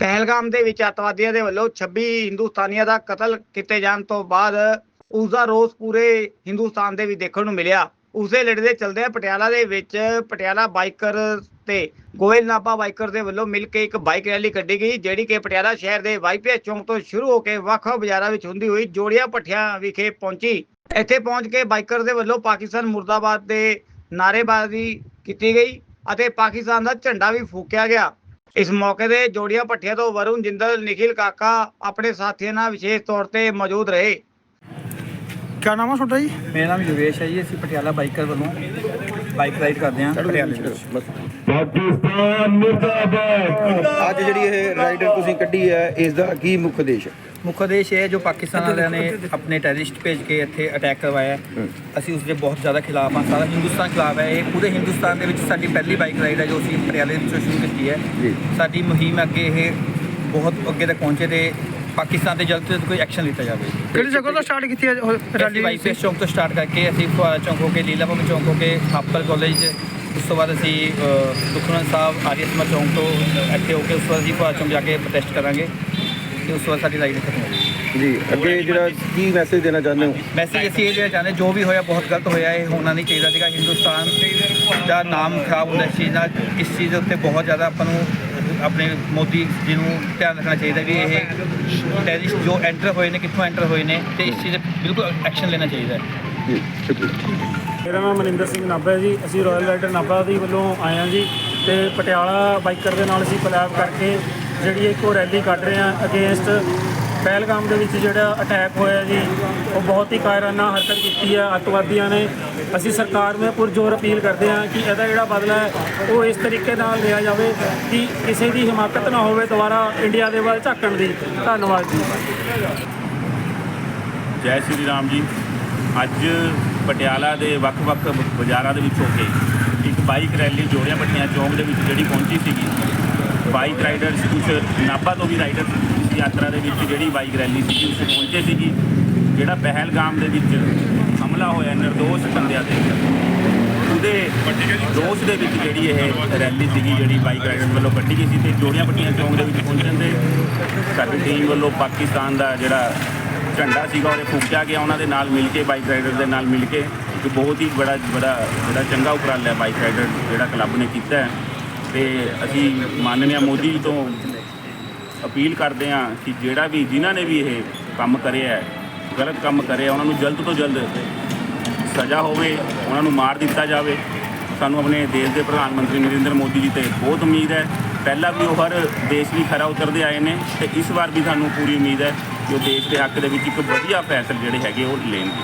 ਪਹਿਲਗਾਮ ਦੇ ਵਿੱਚ ਅੱਤਵਾਦੀਆਂ ਦੇ ਵੱਲੋਂ 26 ਹਿੰਦੁਸਤਾਨੀਆਂ ਦਾ ਕਤਲ ਕੀਤੇ ਜਾਣ ਤੋਂ ਬਾਅਦ ਉਸ ਦਾ ਰੋਸ ਪੂਰੇ ਹਿੰਦੁਸਤਾਨ ਦੇ ਵਿੱਚ ਦੇਖਣ ਨੂੰ ਮਿਲਿਆ। ਉਸੇ ਲੜੇ ਦੇ ਚਲਦੇ ਪਟਿਆਲਾ ਦੇ ਵਿੱਚ ਪਟਿਆਲਾ ਬਾਈਕਰ ਤੇ ਗੋਇਲ ਨਾਭਾ ਬਾਈਕਰ ਦੇ ਵੱਲੋਂ ਮਿਲ ਕੇ ਇੱਕ ਬਾਈਕ ਰੈਲੀ ਕੱਢੀ ਗਈ, ਜਿਹੜੀ ਕਿ ਪਟਿਆਲਾ ਸ਼ਹਿਰ ਦੇ ਵਾਈਪੀਐਸ ਚੌਂਕ ਤੋਂ ਸ਼ੁਰੂ ਹੋ ਕੇ ਵੱਖ-ਵੱਖ ਬਾਜ਼ਾਰਾਂ ਵਿੱਚ ਹੁੰਦੀ ਹੋਈ ਜੋੜੀਆਂ ਪੱਠਿਆਂ ਵਿਖੇ ਪਹੁੰਚੀ। ਇੱਥੇ ਪਹੁੰਚ ਕੇ ਬਾਈਕਰ ਦੇ ਵੱਲੋਂ ਪਾਕਿਸਤਾਨ ਮੁਰਦਾਬਾਦ ਦੇ ਨਾਅਰੇਬਾਜ਼ੀ ਕੀਤੀ ਗਈ ਅਤੇ ਪਾਕਿਸਤਾਨ ਦਾ ਝੰਡਾ ਵੀ ਫੂਕਿਆ ਗਿਆ। ਇਸ ਮੌਕੇ ਤੇ ਜੋੜੀਆਂ ਪੱਠਿਆਂ ਤੋਂ ਵਰੁਣ ਜਿੰਦਲ ਨਿਖਿਲ ਕਾਕਾ ਆਪਣੇ ਸਾਥੀਆਂ ਨਾਲ ਵਿਸ਼ੇਸ਼ ਤੌਰ ਤੇ ਮੌਜੂਦ ਰਹੇ। ਕਿਆ ਨਾਮ ਆ ਤੁਹਾਡਾ ਜੀ? ਮੇਰਾ ਨਾਮ ਯੋਗੇਸ਼ ਹੈ ਜੀ ਅਸੀਂ ਪਟਿਆਲਾ ਬਾਈਕਰ ਵੱਲੋਂ ਬਾਈਕ ਰਾਈਡ ਕਰਦੇ ਹਾਂ ਪਟਿਆਲੇ ਵਿੱਚ। ਪਾਕਿਸਤਾਨ ਮੁਰਦਾਬਾਦ। ਅੱਜ ਜਿਹੜੀ ਇਹ ਰਾਈਡਰ ਤੁਸੀਂ ਕੱਢੀ ਹੈ ਇਸ ਦਾ ਕੀ ਮੁੱਖ ਉਦੇਸ਼ ਹੈ? ਮੁੱਖ ਉਦੇਸ਼ ਇਹ ਹੈ ਜੋ ਪਾਕਿਸਤਾਨ ਵਾਲਿਆਂ ਨੇ ਆਪਣੇ ਟੈਰਰਿਸਟ ਭੇਜ ਕੇ ਇੱਥੇ ਅਟੈਕ ਕਰਵਾਇਆ ਹੈ। ਅਸੀਂ ਉਸ ਦੇ ਬਹੁਤ ਜ਼ਿਆਦਾ ਖਿਲਾਫ ਹਾਂ। ਸਾਰਾ ਹਿੰਦੁਸਤਾਨ ਖਿਲਾਫ ਹੈ। ਇਹ ਪੂਰੇ ਹਿੰਦੁਸਤਾਨ ਦੇ ਵਿੱਚ ਸਾਡੀ ਪਹਿਲੀ ਬਾਈਕ ਰਾਈਡ ਹੈ ਜੋ ਅਸੀਂ ਪਟਿਆਲੇ ਵਿੱਚੋਂ ਸ਼ੁਰੂ ਕੀਤੀ ਹੈ। ਜੀ। ਸਾਡੀ ਮੁਹਿੰਮ ਅੱਗੇ ਇਹ ਬਹੁਤ ਅੱਗੇ ਤੱਕ ਪਹੁੰਚੇ ਤੇ ਪਾਕਿਸਤਾਨ ਤੇ ਜਲਦ ਤੋਂ ਜਲਦ ਕੋਈ ਐਕਸ਼ਨ ਲਿੱਤਾ ਜਾਵੇ। ਕਿਹੜੀ ਜਗ੍ਹਾ ਤੋਂ ਸਟਾਰਟ ਕੀਤੀ ਹੈ ਉਹ ਰੈਲੀ ਵਾਈਪੀਐਸ ਚੌਂਕ ਤੋਂ ਸਟਾਰਟ ਕਰਕੇ ਅਸੀਂ ਫੁਆਰਾ ਚੌਂਕ ਹੋ ਕੇ ਲੀਲਾ ਭਵਨ ਚੌਂਕ ਹੋ ਕੇ ਥਾਪਰ ਕਾਲਜ ਉਸ ਤੋਂ ਬਾਅਦ ਅਸੀਂ ਦੁਖਨੰਦ ਸਾਹਿਬ ਆਰੀਆ ਸਮਾਜ ਚੌਂਕ ਤੋਂ ਇੱਥੇ ਹੋ ਕੇ ਉਸ ਤੋਂ ਬਾਅਦ ਅਸੀਂ ਫੁਆਰਾ ਚੌਂਕ ਜਾ ਕੇ ਪ੍ਰੋਟੈਸਟ ਕਰਾਂਗੇ ਤੇ ਉਸ ਤੋਂ ਬਾਅਦ ਸਾਡੀ ਰਾਈਡ ਖਤਮ ਹੋਵੇਗੀ ਜੀ ਅੱਗੇ ਜਿਹੜਾ ਕੀ ਮੈਸੇਜ ਦੇਣਾ ਚਾਹੁੰਦੇ ਹੋ? ਮੈਸੇਜ ਅਸੀਂ ਇਹ ਦੇਣਾ ਚਾਹੁੰਦੇ ਜੋ ਵੀ ਹੋਇਆ ਬਹੁਤ ਗਲਤ ਹੋਇਆ ਇਹ ਹੋਣਾ ਨਹੀਂ ਚਾਹੀਦਾ ਸੀਗਾ। ਹਿੰਦੁਸਤਾਨ ਦਾ ਨਾਮ ਖਰਾਬ ਹੁੰਦਾ ਇਸ ਚੀਜ਼ ਨਾਲ ਇਸ ਚੀਜ਼ ਦੇ ਉੱਤੇ ਬਹੁਤ ਜ਼ਿਆਦਾ ਆਪਾਂ ਨੂੰ ਆਪਣੇ ਮੋਦੀ ਜੀ ਨੂੰ ਧਿਆਨ ਰੱਖਣਾ ਚਾਹੀਦਾ ਵੀ ਇਹ ਟੈਰਿਸਟ ਜੋ ਐਂਟਰ ਹੋਏ ਨੇ ਕਿੱਥੋਂ ਐਂਟਰ ਹੋਏ ਨੇ ਤੇ ਇਸ ਚੀਜ਼ 'ਤੇ ਬਿਲਕੁਲ ਐਕਸ਼ਨ ਲੈਣਾ ਚਾਹੀਦਾ ਹੈ। ਮੇਰਾ ਨਾਮ ਮਨਿੰਦਰ ਸਿੰਘ ਨਾਭਾ ਹੈ ਜੀ। ਅਸੀਂ ਰਾਇਲ ਰਾਈਡਰ ਨਾਭਾ ਦੀ ਵੱਲੋਂ ਆਏ ਹਾਂ ਜੀ ਤੇ ਪਟਿਆਲਾ ਬਾਈਕਰ ਦੇ ਨਾਲ ਅਸੀਂ ਕੋਲੈਬ ਕਰਕੇ ਜਿਹੜੀ ਇੱਕ ਉਹ ਰੈਲੀ ਕੱਢ ਰਹੇ ਹਾਂ ਅਗੇਂਸਟ ਪਹਿਲਗਾਮ ਦੇ ਵਿੱਚ ਜਿਹੜਾ ਅਟੈਕ ਹੋਇਆ ਜੀ, ਉਹ ਬਹੁਤ ਹੀ ਕਾਇਰਾਨਾ ਹਰਕਤ ਕੀਤੀ ਹੈ ਅੱਤਵਾਦੀਆਂ ਨੇ। ਅਸੀਂ ਸਰਕਾਰ ਨੂੰ ਇਹ ਪੁਰਜ਼ੋਰ ਅਪੀਲ ਕਰਦੇ ਹਾਂ ਕਿ ਇਹਦਾ ਜਿਹੜਾ ਬਦਲਾ ਹੈ, ਉਹ ਇਸ ਤਰੀਕੇ ਨਾਲ ਲਿਆ ਜਾਵੇ ਕਿ ਕਿਸੇ ਦੀ ਹਿਮਾਕਤ ਨਾ ਹੋਵੇ ਦੁਬਾਰਾ ਇੰਡੀਆ ਦੇ ਵੱਲ ਝਾਕਣ ਦੀ। ਧੰਨਵਾਦ ਜੀ। ਜੈ ਸ੍ਰੀ ਰਾਮ ਜੀ। ਅੱਜ ਪਟਿਆਲਾ ਦੇ ਵੱਖ-ਵੱਖ ਬਾਜ਼ਾਰਾਂ ਦੇ ਵਿੱਚ ਹੋ ਕੇ ਇੱਕ ਬਾਈਕ ਰੈਲੀ ਜੋੜਿਆਂ ਪੱਟੀਆਂ ਚੌਂਕ ਦੇ ਵਿੱਚ ਜਿਹੜੀ ਪਹੁੰਚੀ ਸੀਗੀ। ਬਾਈਕ ਰਾਈਡਰਸ ਕੁਝ ਨਾਭਾ ਤੋਂ ਵੀ ਰਾਈਡਰ ਯਾਤਰਾ ਦੇ ਵਿੱਚ ਜਿਹੜੀ ਬਾਈਕ ਰੈਲੀ ਸੀਗੀ ਉਸ ਪਹੁੰਚੇ ਸੀਗੀ। ਜਿਹੜਾ ਪਹਿਲਗਾਮ ਦੇ ਵਿੱਚ ਹਮਲਾ ਹੋਇਆ ਨਿਰਦੋਸ਼ ਬੰਦਿਆਂ ਤੇ। ਉਹਦੇ ਦੋਸ਼ ਦੇ ਵਿੱਚ ਜਿਹੜੀ ਇਹ ਰੈਲੀ ਸੀਗੀ, ਜਿਹੜੀ ਬਾਈਕ ਰਾਈਡਰ ਵੱਲੋਂ ਕੱਢੀ ਗਈ ਸੀ ਤੇ ਜੋੜੀਆਂ ਪੱਟੀਆਂ ਚੌਂਕ ਦੇ ਵਿੱਚ ਪਹੁੰਚਣ ਦੇ ਸਾਡੀ ਟੀਮ ਵੱਲੋਂ ਪਾਕਿਸਤਾਨ ਦਾ ਜਿਹੜਾ ਝੰਡਾ ਸੀਗਾ, ਉਹਦੇ ਫੂਕਿਆ ਗਿਆ। ਉਹਨਾਂ ਦੇ ਨਾਲ ਮਿਲ ਕੇ, ਬਾਈਕ ਰਾਈਡਰ ਦੇ ਨਾਲ ਮਿਲ ਕੇ ਇੱਕ ਬਹੁਤ ਹੀ ਬੜਾ ਬੜਾ ਬੜਾ ਚੰਗਾ ਉਪਰਾਲਾ ਬਾਈਕ ਰਾਈਡਰ ਜਿਹੜਾ ਕਲੱਬ ਨੇ ਕੀਤਾ ਹੈ। ਤੇ ਅਸੀਂ ਮਾਨਨੀय ਮੋਦੀ ਜੀ ਤੋਂ ਅਪੀਲ ਕਰਦੇ ਹਾਂ ਕਿ ਜਿਹੜਾ ਵੀ ਜਿਨ੍ਹਾਂ ਨੇ ਵੀ ਇਹ ਕੰਮ ਕਰਿਆ ਹੈ, ਗਲਤ ਕੰਮ ਕਰਿਆ, ਉਹਨਾਂ ਨੂੰ ਜਲਦ ਤੋਂ ਜਲਦ ਸਜ਼ਾ ਹੋਵੇ, ਉਹਨਾਂ ਨੂੰ ਮਾਰ ਦਿੱਤਾ ਜਾਵੇ। ਸਾਨੂੰ ਆਪਣੇ ਦੇਸ਼ ਦੇ ਪ੍ਰਧਾਨ ਮੰਤਰੀ ਨਰਿੰਦਰ ਮੋਦੀ ਜੀ ਤੇ ਬਹੁਤ ਉਮੀਦ ਹੈ। ਪਹਿਲਾਂ ਵੀ ਉਹ ਹਰ ਦੇਸ਼ ਲਈ ਖਰਾ ਉਤਰਦੇ ਆਏ ਨੇ ਤੇ ਇਸ ਵਾਰ ਵੀ ਸਾਨੂੰ ਪੂਰੀ ਉਮੀਦ ਹੈ ਕਿ ਉਹ ਦੇਸ਼ ਦੇ ਹੱਕ ਦੇ ਵਿੱਚ ਇੱਕ ਵਧੀਆ ਫੈਸਲੇ ਜਿਹੜੇ ਹੈਗੇ ਉਹ ਲੈਣਗੇ।